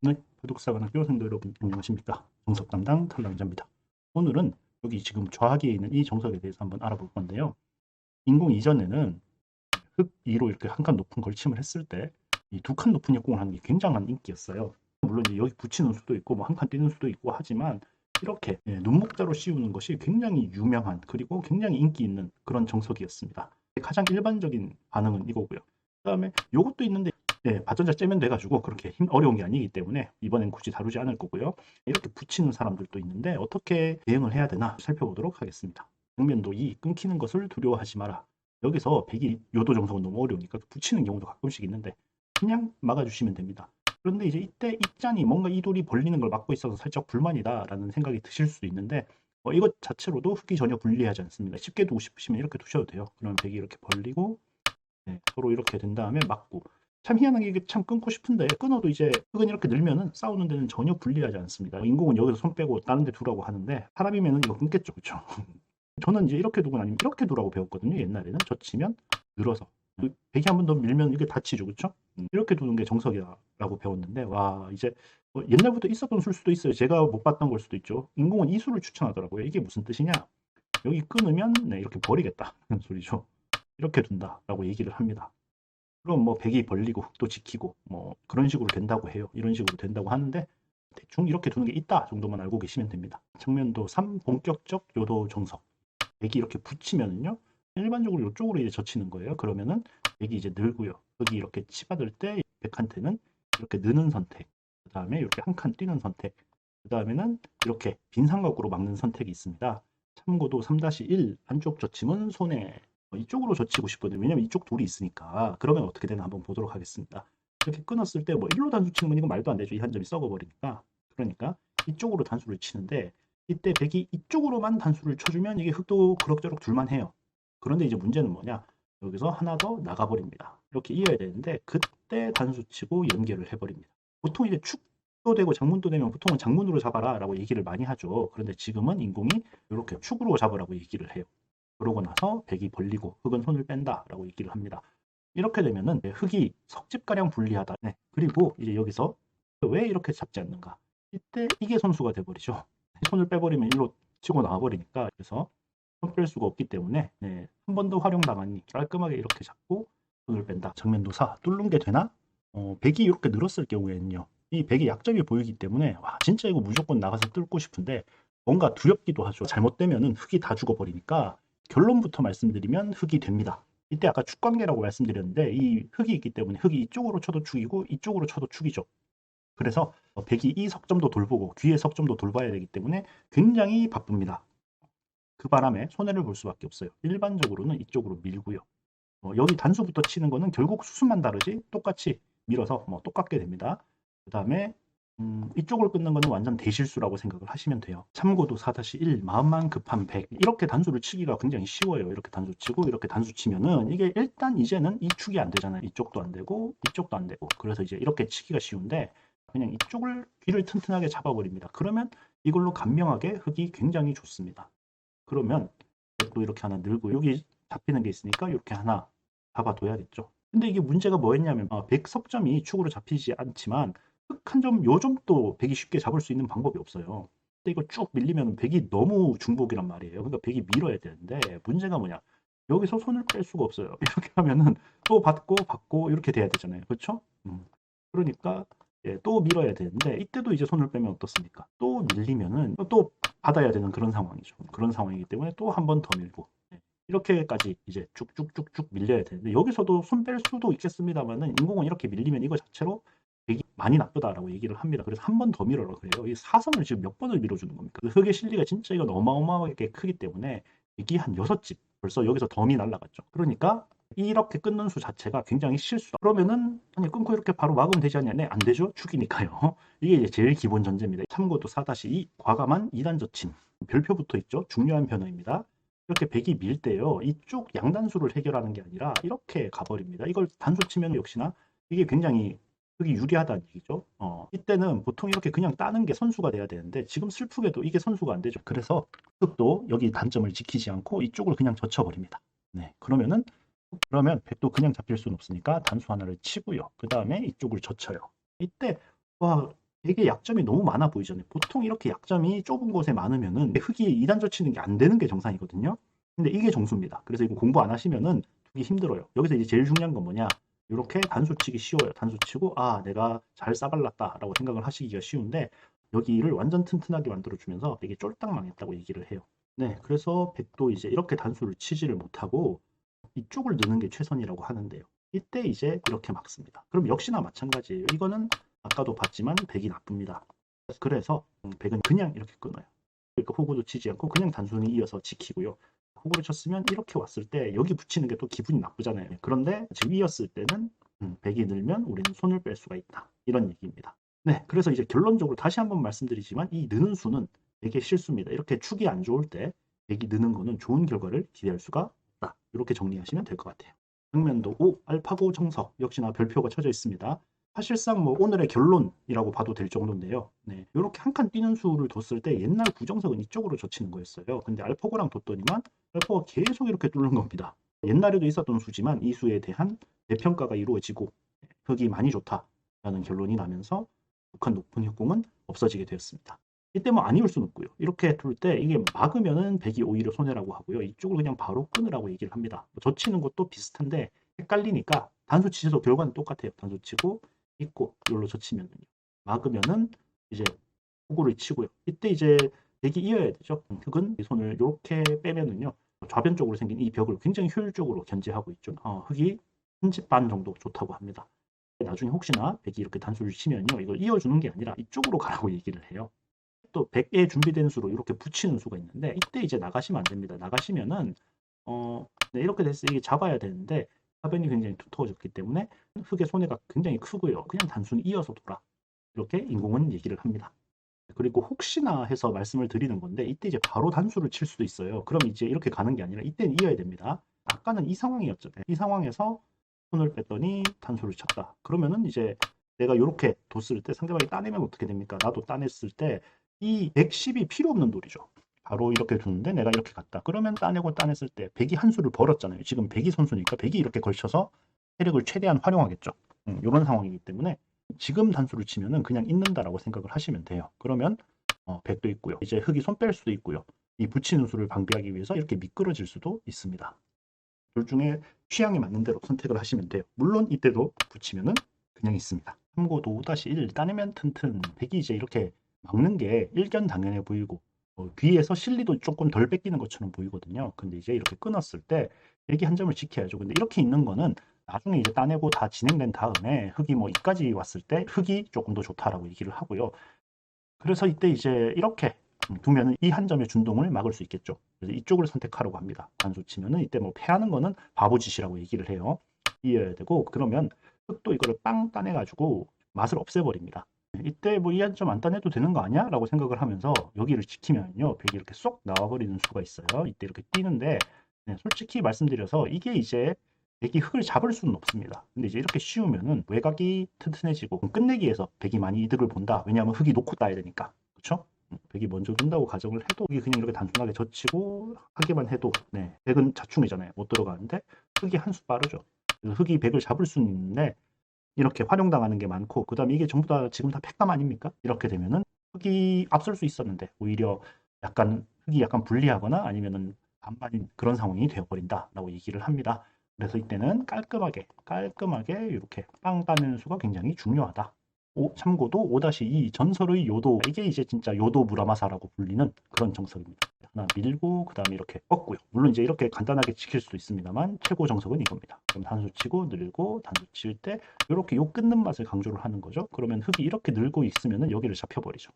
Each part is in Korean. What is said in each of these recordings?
네, 바둑사관학교 생도 여러분 안녕하십니까 정석 담당 탈랑자입니다. 오늘은 여기 지금 좌하기에 있는 이 정석에 대해서 한번 알아볼 건데요. 인공 이전에는 흙 2로 이렇게 한 칸 높은 걸침을 했을 때 이 두 칸 높은 역공을 하는 게 굉장한 인기였어요. 물론 이제 여기 붙이는 수도 있고 뭐 한칸 띄는 수도 있고 하지만 이렇게 예, 눈목자로 씌우는 것이 굉장히 유명한 그리고 굉장히 인기 있는 그런 정석이었습니다. 가장 일반적인 반응은 이거고요. 그 다음에 요것도 있는데 예, 발전자 째면 돼가지고 그렇게 힘 어려운 게 아니기 때문에 이번엔 굳이 다루지 않을 거고요. 이렇게 붙이는 사람들도 있는데 어떻게 대응을 해야 되나 살펴보도록 하겠습니다. 정면도 이 끊기는 것을 두려워하지 마라. 여기서 백이 요도 정석은 너무 어려우니까 붙이는 경우도 가끔씩 있는데 그냥 막아주시면 됩니다. 그런데 이제 이때 입장이 뭔가 이 돌이 벌리는 걸 막고 있어서 살짝 불만이다라는 생각이 드실 수도 있는데 어, 이것 자체로도 흙이 전혀 불리하지 않습니다. 쉽게 두고 싶으시면 이렇게 두셔도 돼요. 그러면 백이 이렇게 벌리고 네, 서로 이렇게 된 다음에 막고 참 희한하게 이게 참 끊고 싶은데 끊어도 이제 흙은 이렇게 늘면은 싸우는 데는 전혀 불리하지 않습니다. 인공은 여기서 손 빼고 다른 데 두라고 하는데 사람이면은 이거 끊겠죠, 그렇죠? 저는 이제 이렇게 두고 아니면 이렇게 두라고 배웠거든요. 옛날에는 젖히면 늘어서 그 백이 한 번 더 밀면 이게 다치죠, 그렇죠? 이렇게 두는 게 정석이라고 배웠는데 와 이제 뭐 옛날부터 있었던 술 수도 있어요. 제가 못 봤던 걸 수도 있죠. 인공은 이 수를 추천하더라고요. 이게 무슨 뜻이냐? 여기 끊으면 네, 이렇게 버리겠다 그런 소리죠. 이렇게 둔다라고 얘기를 합니다. 그럼 뭐 백이 벌리고 흙도 지키고 뭐 그런 식으로 된다고 해요. 이런 식으로 된다고 하는데 대충 이렇게 두는 게 있다 정도만 알고 계시면 됩니다. 정면도 3 본격적 요도 정석. 백이 이렇게 붙이면은요. 일반적으로 이쪽으로 이제 젖히는 거예요. 그러면은 백이 이제 늘고요. 여기 이렇게 치받을 때 백한테는 이렇게 느는 선택. 그 다음에 이렇게 한 칸 뛰는 선택. 그 다음에는 이렇게 빈 삼각으로 막는 선택이 있습니다. 참고도 3-1 안쪽 젖힘은 손에 어, 이쪽으로 젖히고 싶거든요. 왜냐면 이쪽 돌이 있으니까. 그러면 어떻게 되나 한번 보도록 하겠습니다. 이렇게 끊었을 때 뭐 일로 단수 치는 건 이건 말도 안 되죠. 이 한 점이 썩어버리니까. 그러니까 이쪽으로 단수를 치는데 이때 백이 이쪽으로만 단수를 쳐주면 이게 흙도 그럭저럭 둘만 해요. 그런데 이제 문제는 뭐냐? 여기서 하나 더 나가버립니다. 이렇게 이어야 되는데 그때 단수 치고 연결을 해버립니다. 보통 이제 축도 되고 장문도 되면 보통은 장문으로 잡아라 라고 얘기를 많이 하죠. 그런데 지금은 인공이 이렇게 축으로 잡으라고 얘기를 해요. 그러고 나서 백이 벌리고 흙은 손을 뺀다 라고 얘기를 합니다. 이렇게 되면은 흙이 석집가량 불리하다. 네. 그리고 이제 여기서 왜 이렇게 잡지 않는가? 이때 이게 선수가 돼버리죠. 손을 빼버리면 일로 치고 나와버리니까 그래서 손뺄 수가 없기 때문에 네, 한 번 더 활용당하니 깔끔하게 이렇게 잡고 손을 뺀다. 정면도사 뚫는 게 되나? 어, 백이 이렇게 늘었을 경우에는요. 이 백의 약점이 보이기 때문에 와 진짜 이거 무조건 나가서 뚫고 싶은데 뭔가 두렵기도 하죠. 잘못되면은 흙이 다 죽어버리니까 결론부터 말씀드리면 흙이 됩니다. 이때 아까 축관계라고 말씀드렸는데 이 흙이 있기 때문에 흙이 이쪽으로 쳐도 축이고 이쪽으로 쳐도 축이죠. 그래서 어, 백이 이 석점도 돌보고 귀의 석점도 돌봐야 되기 때문에 굉장히 바쁩니다. 그 바람에 손해를 볼 수밖에 없어요. 일반적으로는 이쪽으로 밀고요. 어, 여기 단수부터 치는 거는 결국 수순만 다르지 똑같이 밀어서 뭐 똑같게 됩니다. 그 다음에 음, 이쪽을 끊는 거는 완전 대실수라고 생각을 하시면 돼요. 참고도 4-1 마음만 급한 100 이렇게 단수를 치기가 굉장히 쉬워요. 이렇게 단수 치고 이렇게 단수 치면은 이게 일단 이제는 이 축이 안 되잖아요. 이쪽도 안 되고 이쪽도 안 되고 그래서 이제 이렇게 치기가 쉬운데 그냥 이쪽을 귀를 튼튼하게 잡아버립니다. 그러면 이걸로 간명하게 흙이 굉장히 좋습니다. 그러면 또 이렇게 하나 늘고 여기 잡히는 게 있으니까 이렇게 하나 잡아둬야겠죠. 근데 이게 문제가 뭐였냐면 아, 100석점이 축으로 잡히지 않지만 흙한 점, 요 점도 백이 쉽게 잡을 수 있는 방법이 없어요. 근데 이거 쭉 밀리면 백이 너무 중복이란 말이에요. 그러니까 백이 밀어야 되는데 문제가 뭐냐? 여기서 손을 뺄 수가 없어요. 이렇게 하면은 또 받고 받고 이렇게 돼야 되잖아요. 그렇죠? 음. 그러니까 예, 또 밀어야 되는데 이때도 이제 손을 빼면 어떻습니까? 또 밀리면은 또 받아야 되는 그런 상황이죠. 그런 상황이기 때문에 또 한 번 더 밀고 예, 이렇게까지 이제 쭉쭉쭉쭉 밀려야 되는데 여기서도 손 뺄 수도 있겠습니다만은 인공은 이렇게 밀리면 이거 자체로 되게 많이 나쁘다라고 얘기를 합니다. 그래서 한 번 더 밀어라 그래요. 이 사선을 지금 몇 번을 밀어주는 겁니까? 그 흙의 실리가 진짜 이건 어마어마하게 크기 때문에 이게 한 여섯 집 벌써 여기서 덤이 날라갔죠. 그러니까 이렇게 끊는 수 자체가 굉장히 실수다. 그러면은 아니 끊고 이렇게 바로 막으면 되지 않냐? 네, 안 되죠. 축이니까요. 이게 이제 제일 기본 전제입니다. 참고도 4-2 과감한 2단 젖힘. 별표 붙어 있죠. 중요한 변화입니다. 이렇게 백이 밀 때요. 이쪽 양단수를 해결하는 게 아니라 이렇게 가버립니다. 이걸 단수 치면 역시나 이게 굉장히 흙이 유리하다는 얘기죠. 어, 이때는 보통 이렇게 그냥 따는 게 선수가 돼야 되는데 지금 슬프게도 이게 선수가 안 되죠. 그래서 흙도 여기 단점을 지키지 않고 이쪽을 그냥 젖혀버립니다. 네, 그러면은 그러면 백도 그냥 잡힐 수는 없으니까 단수 하나를 치고요. 그 다음에 이쪽을 젖혀요. 이때 와 되게 약점이 너무 많아 보이잖아요. 보통 이렇게 약점이 좁은 곳에 많으면은 흙이 2단 젖히는 게 안 되는 게 정상이거든요. 근데 이게 정수입니다. 그래서 이거 공부 안 하시면은 두기 힘들어요. 여기서 이제 제일 중요한 건 뭐냐? 이렇게 단수 치기 쉬워요. 단수 치고 아 내가 잘 싸발랐다라고 생각을 하시기가 쉬운데 여기를 완전 튼튼하게 만들어주면서 되게 쫄딱 망했다고 얘기를 해요. 네, 그래서 백도 이제 이렇게 단수를 치지를 못하고 이쪽을 넣는 게 최선이라고 하는데요. 이때 이제 이렇게 막습니다. 그럼 역시나 마찬가지예요. 이거는 아까도 봤지만 백이 나쁩니다. 그래서 음, 백은 그냥 이렇게 끊어요. 그러니까 호구도 치지 않고 그냥 단순히 이어서 지키고요. 호구를 쳤으면 이렇게 왔을 때 여기 붙이는 게 또 기분이 나쁘잖아요. 그런데 지금 이었을 때는 음, 백이 늘면 우리는 손을 뺄 수가 있다. 이런 얘기입니다. 네, 그래서 이제 결론적으로 다시 한번 말씀드리지만 이 느는 수는 되게 실수입니다. 이렇게 축이 안 좋을 때 백이 느는 거는 좋은 결과를 기대할 수가. 이렇게 정리하시면 될 것 같아요. 평면도 5, 알파고 정석 역시나 별표가 쳐져 있습니다. 사실상 뭐 오늘의 결론이라고 봐도 될 정도인데요. 네, 이렇게 한 칸 뛰는 수를 뒀을 때 옛날 부정석은 이쪽으로 젖히는 거였어요. 근데 알파고랑 뒀더니만 알파고가 계속 이렇게 뚫는 겁니다. 옛날에도 있었던 수지만 이 수에 대한 대평가가 이루어지고 흙이 많이 좋다라는 결론이 나면서 북한 높은 협공은 없어지게 되었습니다. 이때 뭐 아니올 수는 없고요. 이렇게 둘 때 이게 막으면은 백이 오히려 손해라고 하고요. 이쪽을 그냥 바로 끊으라고 얘기를 합니다. 젖히는 것도 비슷한데 헷갈리니까 단수 치셔도 결과는 똑같아요. 단수 치고 있고 이걸로 젖히면은 막으면은 이제 호구를 치고요. 이때 이제 백이 이어야 되죠. 흙은 이 손을 이렇게 빼면은요. 좌변 쪽으로 생긴 이 벽을 굉장히 효율적으로 견제하고 있죠. 어, 흙이 한 집 반 정도 좋다고 합니다. 나중에 혹시나 백이 이렇게 단수를 치면요. 이걸 이어주는 게 아니라 이쪽으로 가라고 얘기를 해요. 또 100에 준비된 수로 이렇게 붙이는 수가 있는데 이때 이제 나가시면 안 됩니다. 나가시면은 어 네, 이렇게 됐을 때 이게 잡아야 되는데 화변이 굉장히 두터워졌기 때문에 흙의 손해가 굉장히 크고요. 그냥 단순히 이어서 돌아 이렇게 인공은 얘기를 합니다. 그리고 혹시나 해서 말씀을 드리는 건데 이때 이제 바로 단수를 칠 수도 있어요. 그럼 이제 이렇게 가는 게 아니라 이때는 이어야 됩니다. 아까는 이 상황이었죠. 이 상황에서 손을 뺐더니 단수를 쳤다. 그러면은 이제 내가 이렇게 뒀을 때 상대방이 따내면 어떻게 됩니까? 나도 따냈을 때 이 110이 필요 없는 돌이죠. 바로 이렇게 두는데 내가 이렇게 갔다. 그러면 따내고 따냈을 때 100이 한 수를 벌었잖아요. 지금 100이 선수니까 100이 이렇게 걸쳐서 세력을 최대한 활용하겠죠. 음, 이런 상황이기 때문에 지금 단수를 치면은 그냥 있는다라고 생각을 하시면 돼요. 그러면 어, 100도 있고요. 이제 흙이 손 뺄 수도 있고요. 이 붙이는 수를 방비하기 위해서 이렇게 미끄러질 수도 있습니다. 둘 중에 취향에 맞는 대로 선택을 하시면 돼요. 물론 이때도 붙이면은 그냥 있습니다. 참고도 5-1 따내면 튼튼 100이 이제 이렇게 막는 게 일견당연해 보이고 어, 귀에서 실리도 조금 덜 뺏기는 것처럼 보이거든요. 근데 이제 이렇게 끊었을 때 여기 한 점을 지켜야죠. 근데 이렇게 있는 거는 나중에 이제 따내고 다 진행된 다음에 흙이 뭐 이까지 왔을 때 흙이 조금 더 좋다라고 얘기를 하고요. 그래서 이때 이제 이렇게 두면은 이한 점의 준동을 막을 수 있겠죠. 그래서 이쪽을 선택하라고 합니다. 단수 치면은 이때 뭐 패하는 거는 바보짓이라고 얘기를 해요. 이어야 되고 그러면 흙도 이거를 빵 따내가지고 맛을 없애버립니다. 이때 뭐 이한점안 따내도 되는 거 아니야? 라고 생각을 하면서 여기를 지키면요. 벽이 이렇게 쏙 나와버리는 수가 있어요. 이때 이렇게 뛰는데 네, 솔직히 말씀드려서 이게 이제 백이 흙을 잡을 수는 없습니다. 근데 이제 이렇게 씌우면은 외곽이 튼튼해지고 끝내기에서 백이 많이 이득을 본다. 왜냐하면 흙이 놓고 따야 되니까. 그렇죠? 백이 먼저 둔다고 가정을 해도 이게 그냥 이렇게 단순하게 젖히고 하기만 해도 네, 백은 자충이잖아요. 못 들어가는데 흙이 한 수 빠르죠. 그래서 흙이 백을 잡을 수는 있는데 이렇게 활용당하는 게 많고 그 다음에 이게 전부 다 지금 다 팩감 아닙니까? 이렇게 되면은 흙이 앞설 수 있었는데 오히려 약간 흙이 약간 불리하거나 아니면은 반반인 그런 상황이 되어버린다라고 얘기를 합니다. 그래서 이때는 깔끔하게 깔끔하게 이렇게 빵 따는 수가 굉장히 중요하다. 오, 참고도 5-2 전설의 요도 이게 이제 진짜 요도 무라마사라고 불리는 그런 정석입니다. 하나 밀고 그 다음에 이렇게 꺾고요. 물론 이제 이렇게 간단하게 지킬 수도 있습니다만 최고 정석은 이겁니다. 그럼 단수 치고 늘고 단수 칠 때 이렇게 요 끊는 맛을 강조를 하는 거죠. 그러면 흙이 이렇게 늘고 있으면은 여기를 잡혀버리죠.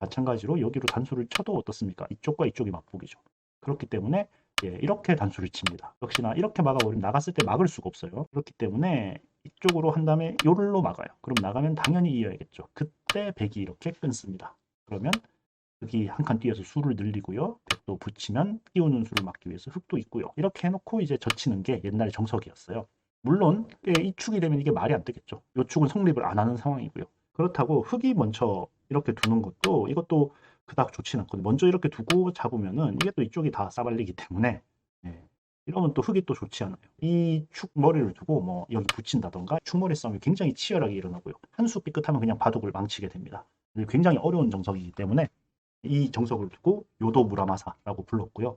마찬가지로 여기로 단수를 쳐도 어떻습니까? 이쪽과 이쪽이 맞보기죠. 그렇기 때문에 예, 이렇게 단수를 칩니다. 역시나 이렇게 막아버리면 나갔을 때 막을 수가 없어요. 그렇기 때문에 이쪽으로 한 다음에 요를로 막아요. 그럼 나가면 당연히 이어야겠죠. 그때 백이 이렇게 끊습니다. 그러면 여기 한칸 띄어서 수를 늘리고요. 백도 붙이면 띄우는 수를 막기 위해서 흙도 있고요. 이렇게 해놓고 이제 젖히는 게 옛날 정석이었어요. 물론 예, 이 축이 되면 이게 말이 안 되겠죠. 이 축은 성립을 안 하는 상황이고요. 그렇다고 흙이 먼저 이렇게 두는 것도 이것도 그닥 좋지는 않거든요. 먼저 이렇게 두고 잡으면은 이게 또 이쪽이 다 싸발리기 때문에 예, 이러면 또 흙이 또 좋지 않아요. 이 축 머리를 두고 뭐 여기 붙인다던가 축머리 싸움이 굉장히 치열하게 일어나고요. 한 수 삐끗하면 그냥 바둑을 망치게 됩니다. 굉장히 어려운 정석이기 때문에 이 정석을 두고 요도 무라마사라고 불렀고요.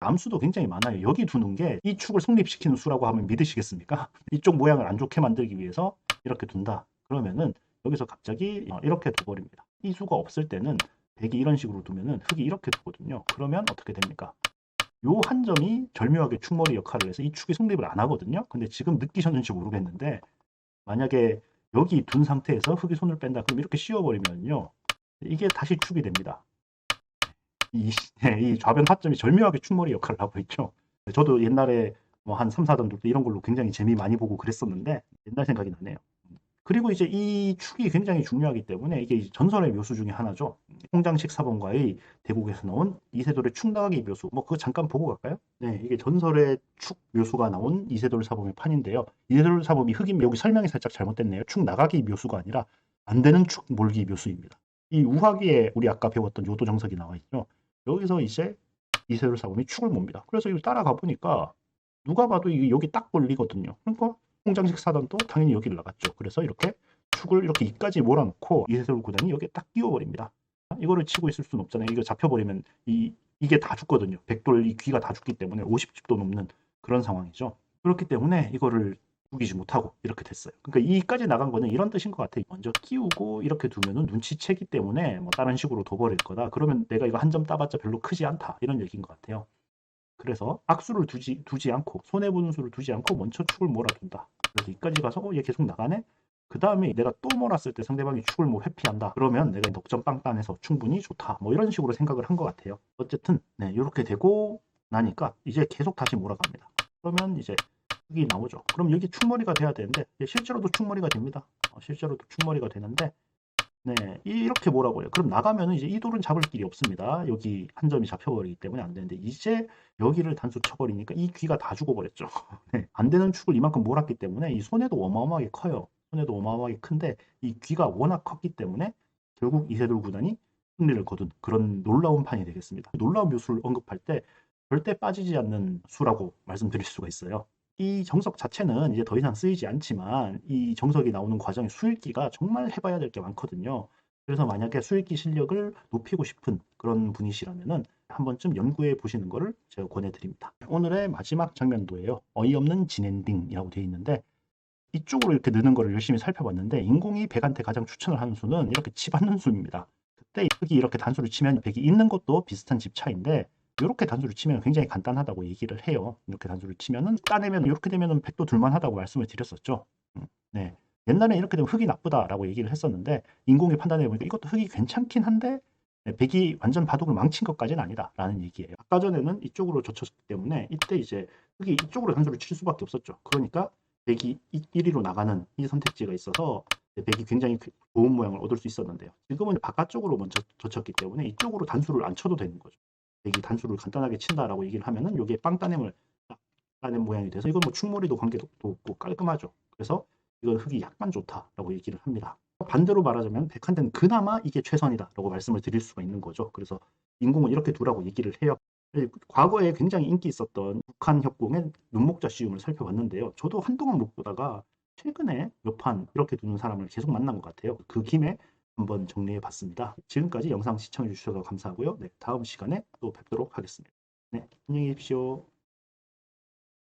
암수도 굉장히 많아요. 여기 두는 게 이 축을 성립시키는 수라고 하면 믿으시겠습니까? 이쪽 모양을 안 좋게 만들기 위해서 이렇게 둔다. 그러면은 여기서 갑자기 어, 이렇게 두버립니다. 이 수가 없을 때는 백이 이런 식으로 두면은 흙이 이렇게 두거든요. 그러면 어떻게 됩니까? 요 한 점이 절묘하게 축머리 역할을 해서 이 축이 성립을 안 하거든요. 근데 지금 느끼셨는지 모르겠는데 만약에 여기 둔 상태에서 흙이 손을 뺀다 그럼 이렇게 씌워버리면요. 이게 다시 축이 됩니다. 이, 네, 이 좌변 타점이 절묘하게 축머리 역할을 하고 있죠. 저도 옛날에 뭐 한 3, 4단 돌 때 이런 걸로 굉장히 재미 많이 보고 그랬었는데 옛날 생각이 나네요. 그리고 이제 이 축이 굉장히 중요하기 때문에 이게 전설의 묘수 중에 하나죠. 홍장식 사본가의 대국에서 나온 이세돌의 축 나가기 묘수. 뭐 그거 잠깐 보고 갈까요? 네, 이게 전설의 축 묘수가 나온 이세돌 사범의 판인데요. 이세돌 사범이 흑인 여기 설명이 살짝 잘못됐네요. 축 나가기 묘수가 아니라 안 되는 축 몰기 묘수입니다. 이 우화기에 우리 아까 배웠던 요도 정석이 나와 있죠. 여기서 이제 이세돌 사범이 축을 몹니다. 그래서 이거 따라가 보니까 누가 봐도 이게 여기 딱 걸리거든요. 그러니까 홍장식 사단도 당연히 여기를 나갔죠. 그래서 이렇게 축을 이렇게 이까지 몰아놓고 이세돌 구단이 여기에 딱 끼워버립니다. 이거를 치고 있을 수는 없잖아요. 이거 잡혀버리면 이, 이게 다 죽거든요. 백돌 이 귀가 다 죽기 때문에 50집도 넘는 그런 상황이죠. 그렇기 때문에 이거를 죽이지 못하고 이렇게 됐어요. 그러니까 이까지 나간 거는 이런 뜻인 것 같아요. 먼저 끼우고 이렇게 두면은 눈치채기 때문에 뭐 다른 식으로 둬버릴 거다. 그러면 내가 이거 한 점 따봤자 별로 크지 않다. 이런 얘기인 것 같아요. 그래서 악수를 두지, 두지 않고 손해보는 수를 두지 않고 먼저 축을 몰아둔다. 그래서 이까지 가서 어, 얘 계속 나가네? 그 다음에 내가 또 몰았을 때 상대방이 축을 뭐 회피한다. 그러면 내가 넉점 빵빵해서 충분히 좋다. 뭐 이런 식으로 생각을 한 것 같아요. 어쨌든 네 이렇게 되고 나니까 이제 계속 다시 몰아갑니다. 그러면 이제 여기 나오죠. 그럼 여기 축머리가 돼야 되는데 실제로도 축머리가 됩니다. 어, 실제로도 축머리가 되는데 네, 이렇게 뭐라고 해요. 그럼 나가면은 이제 이 돌은 잡을 길이 없습니다. 여기 한 점이 잡혀버리기 때문에 안 되는데 이제 여기를 단수 쳐버리니까 이 귀가 다 죽어버렸죠. 네, 안 되는 축을 이만큼 몰았기 때문에 이 손해도 어마어마하게 커요. 손해도 어마어마하게 큰데 이 귀가 워낙 컸기 때문에 결국 이세돌 구단이 승리를 거둔 그런 놀라운 판이 되겠습니다. 놀라운 묘수를 언급할 때 절대 빠지지 않는 수라고 말씀드릴 수가 있어요. 이 정석 자체는 이제 더 이상 쓰이지 않지만 이 정석이 나오는 과정의 수읽기가 정말 해봐야 될 게 많거든요. 그래서 만약에 수읽기 실력을 높이고 싶은 그런 분이시라면은 한 번쯤 연구해 보시는 것을 제가 권해드립니다. 오늘의 마지막 장면도예요. 어이없는 진엔딩이라고 되어 있는데 이쪽으로 이렇게 느는 거를 열심히 살펴봤는데 인공이 백한테 가장 추천을 하는 수는 이렇게 집안는 수입니다. 그때 흙이 이렇게 단수를 치면 백이 있는 것도 비슷한 집 차인데 이렇게 단수를 치면 굉장히 간단하다고 얘기를 해요. 이렇게 단수를 치면은 따내면 이렇게 되면은 백도 둘만하다고 말씀을 드렸었죠. 음, 네. 옛날에 이렇게 되면 흙이 나쁘다라고 얘기를 했었는데 인공이 판단해 보니까 이것도 흙이 괜찮긴 한데 네, 백이 완전 바둑을 망친 것까지는 아니다라는 얘기예요. 아까 전에는 이쪽으로 젖혔기 때문에 이때 이제 흙이 이쪽으로 단수를 칠 수밖에 없었죠. 그러니까 백이 1위로 나가는 이 선택지가 있어서 백이 굉장히 좋은 모양을 얻을 수 있었는데요. 지금은 바깥쪽으로 먼저 젖혔기 때문에 이쪽으로 단수를 안 쳐도 되는 거죠. 백이 단수를 간단하게 친다라고 얘기를 하면은 이게 빵 따냄을 따낸 모양이 돼서 이건 뭐 충몰이도 관계도 없고 깔끔하죠. 그래서 이건 흙이 약간 좋다라고 얘기를 합니다. 반대로 말하자면 백한테는 그나마 이게 최선이다라고 말씀을 드릴 수가 있는 거죠. 그래서 인공은 이렇게 두라고 얘기를 해요. 과거에 굉장히 인기 있었던 북한 협공의 눈목자 시움을 살펴봤는데요. 저도 한동안 못 보다가 최근에 몇 판 이렇게 두는 사람을 계속 만난 것 같아요. 그 김에 한번 정리해 봤습니다. 지금까지 영상 시청해 주셔서 감사하고요. 네, 다음 시간에 또 뵙도록 하겠습니다. 네, 안녕히 계십시오.